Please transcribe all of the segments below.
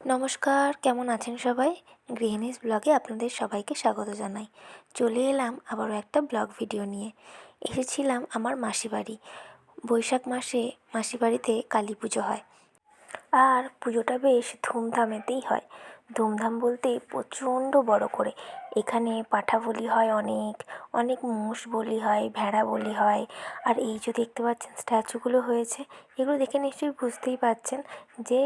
নমস্কার, কেমন আছেন সবাই? গৃহিণীস ব্লগে আপনাদের সবাইকে স্বাগত জানাই। চলে এলাম আবারও একটা ব্লগ ভিডিও নিয়ে। এসেছিলাম আমার মাসি বাড়ি। বৈশাখ মাসে মাসি বাড়িতে কালী পুজো হয়। আর পুজোটা বেশ ধুমধামেতেই হয়। ধুমধাম বলতে প্রচণ্ড বড় করে। এখানে পাঁঠা বলি হয় অনেক অনেক মোষ বলি হয়, ভেড়া বলি হয়। আর এই যে দেখতে পাচ্ছেন স্ট্যাচুগুলো হয়েছে, এগুলো দেখে নিশ্চয়ই বুঝতেই পারছেন যে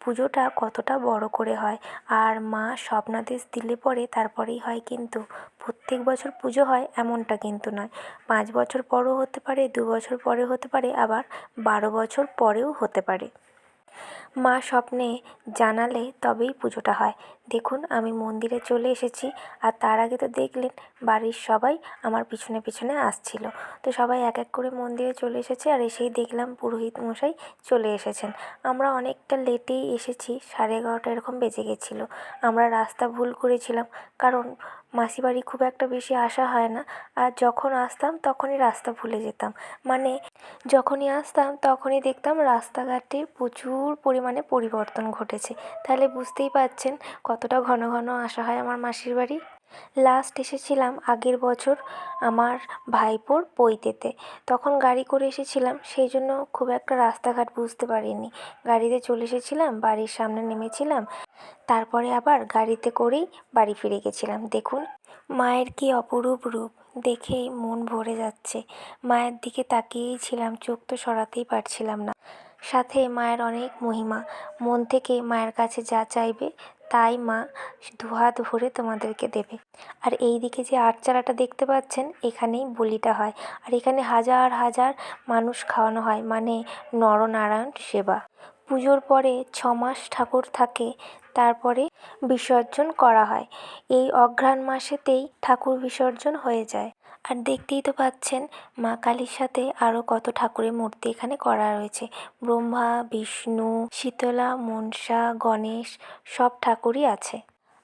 পুজোটা কতটা বড় করে হয়। আর মা স্বপ্নাদেশ দিলে পরে তারপরেই হয় কিন্তু প্রত্যেক বছর পুজো হয় এমনটা কিন্তু নয়। পাঁচ বছর পরও হতে পারে, দু বছর পরে হতে পারে, আবার বারো বছর পরেও হতে পারে। মা স্বপ্নে জানালে তবেই পুজোটা হয়। দেখুন, আমি মন্দিরে চলে এসেছি আর তার আগে তো দেখলেন, বাড়ির সবাই আমার পিছনে পিছনে আসছিল। তো সবাই এক এক করে মন্দিরে চলে এসেছে আর এসেই দেখলাম পুরোহিত মশাই চলে এসেছেন। আমরা অনেকটা লেটেই এসেছি, সাড়ে এগারোটা এরকম বেজে গেছিল। আমরা রাস্তা ভুল করেছিলাম, কারণ মাসি বাড়ি খুব একটা বেশি আসা হয় না। আর যখন আসতাম, তখনই রাস্তা ভুলে যেতাম। মানে যখনই আসতাম, তখনই দেখতাম রাস্তাঘাটে প্রচুর পরিমাণে পরিবর্তন ঘটেছে। তাহলে বুঝতেই পারছেন কতটা ঘন ঘন আসা হয় আমার মাসির বাড়ি। লাস্ট এসেছিলাম আগের বছর আমার ভাইপোর পৈতেতে তখন গাড়ি করে এসেছিলাম, সেই জন্য খুব একটা রাস্তাঘাট বুঝতে পারিনি। গাড়িতে চলে এসেছিলাম, বাড়ির সামনে নেমেছিলাম। তারপরে আবার গাড়িতে করেই বাড়ি ফিরে গেছিলাম। দেখুন, মায়ের কি অপরূপ রূপ। দেখেই মন ভরে যাচ্ছে। মায়ের দিকে তাকিয়েই ছিলাম, চোখ তো সরাতেই পারছিলাম না। সাথে মায়ের অনেক মহিমা। মন থেকে মায়ের কাছে যা চাইবে, তাই মা দুহাত ভরে তোমাদেরকে দেবে। আর এই দিকে যে আটচালাটা দেখতে পাচ্ছেন, এখানেই বলিটা হয়। আর এখানে হাজার হাজার মানুষ খাওয়ানো হয়। মানে নরনারায়ণ সেবা। পুজোর পরে ছ মাস ঠাকুর থাকে, তারপরে বিসর্জন করা হয়। এই অঘ্রাণ মাসেতেই ঠাকুর বিসর্জন হয়ে যায়। আর দেখতেই তো পাচ্ছেন, মা কালীর সাথে আরও কত ঠাকুরের মূর্তি এখানে করা রয়েছে। ব্রহ্মা, বিষ্ণু, শীতলা, মনসা, গণেশ, সব ঠাকুরই আছে।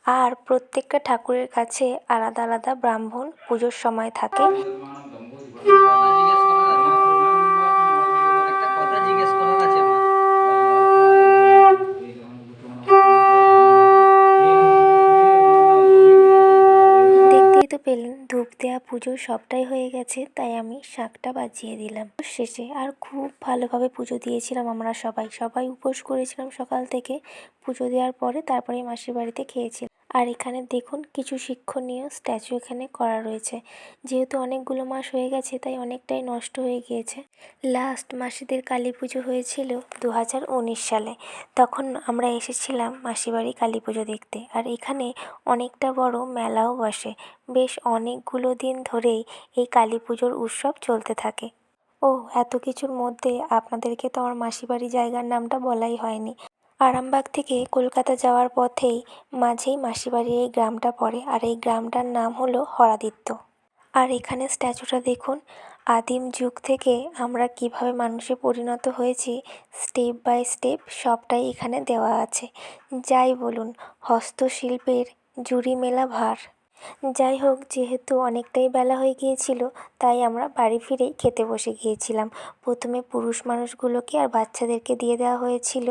আর প্রত্যেকটা ঠাকুরের কাছে আলাদা আলাদা ব্রাহ্মণ পুজোর সময় থাকে। দেখতেই তো পেলেন ধূপ দেয়া পুজো সবটাই হয়ে গেছে, তাই আমি শাকটা বাজিয়ে দিলাম। শেষে আর খুব ভালোভাবে পুজো দিয়েছিলাম আমরা সবাই। সবাই উপোস করেছিলাম সকাল থেকে। পুজো দেওয়ার পরে তারপরে মাসির বাড়িতে খেয়েছিলাম। আর এখানে দেখুন কিছু শিক্ষণীয় স্ট্যাচু এখানে করা রয়েছে। যেহেতু অনেকগুলো মাস হয়ে গেছে, তাই অনেকটাই নষ্ট হয়ে গিয়েছে। লাস্ট মাসিদের কালী পুজো হয়েছিল দু হাজার উনিশ সালে। তখন আমরা এসেছিলাম মাসিবাড়ি কালী পুজো দেখতে। আর এখানে অনেকটা বড় মেলাও বসে। বেশ অনেকগুলো দিন ধরেই এই কালী পুজোর উৎসব চলতে থাকে। ও এত কিছুর মধ্যে আপনাদেরকে তো আমার মাসিবাড়ি জায়গার নামটা বলাই হয়নি। আরামবাগ থেকে কলকাতা যাওয়ার পথেই মাঝেই মাসিবাড়ির এই গ্রামটা পড়ে, আর এই গ্রামটার নাম হলো হরাদিত্য। আর এখানে স্ট্যাচুটা দেখুন, আদিম যুগ থেকে আমরা কীভাবে মানুষে পরিণত হয়েছি, স্টেপ বাই স্টেপ সবটাই এখানে দেওয়া আছে। যাই বলুন, হস্তশিল্পের জুড়ি মেলা ভার। যাই হোক, যেহেতু অনেকটাই বেলা হয়ে গিয়েছিল, তাই আমরা বাড়ি ফিরেই খেতে বসে গিয়েছিলাম। প্রথমে পুরুষ মানুষগুলোকে আর বাচ্চাদেরকে দিয়ে দেওয়া হয়েছিল,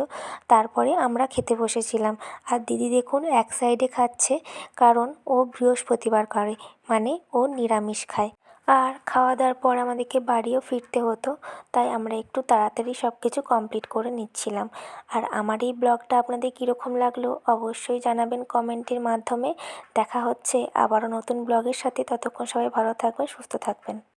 তারপরে আমরা খেতে বসেছিলাম। আর দিদি দেখুন এক সাইডে খাচ্ছে, কারণ ও বৃহস্পতিবার করে মানে ও নিরামিষ খায়। আর খাওয়া দাওয়ার পর আমাদেরকে বাড়িও ফিরতে হতো, তাই আমরা একটু তাড়াতাড়ি সব কিছু কমপ্লিট করে নিচ্ছিলাম। আর আমার এই ব্লগটা আপনাদের কীরকম লাগল অবশ্যই জানাবেন কমেন্টের মাধ্যমে। দেখা হচ্ছে আবারও নতুন ব্লগের সাথে, ততক্ষণ সবাই ভালো থাকবেন, সুস্থ থাকবেন।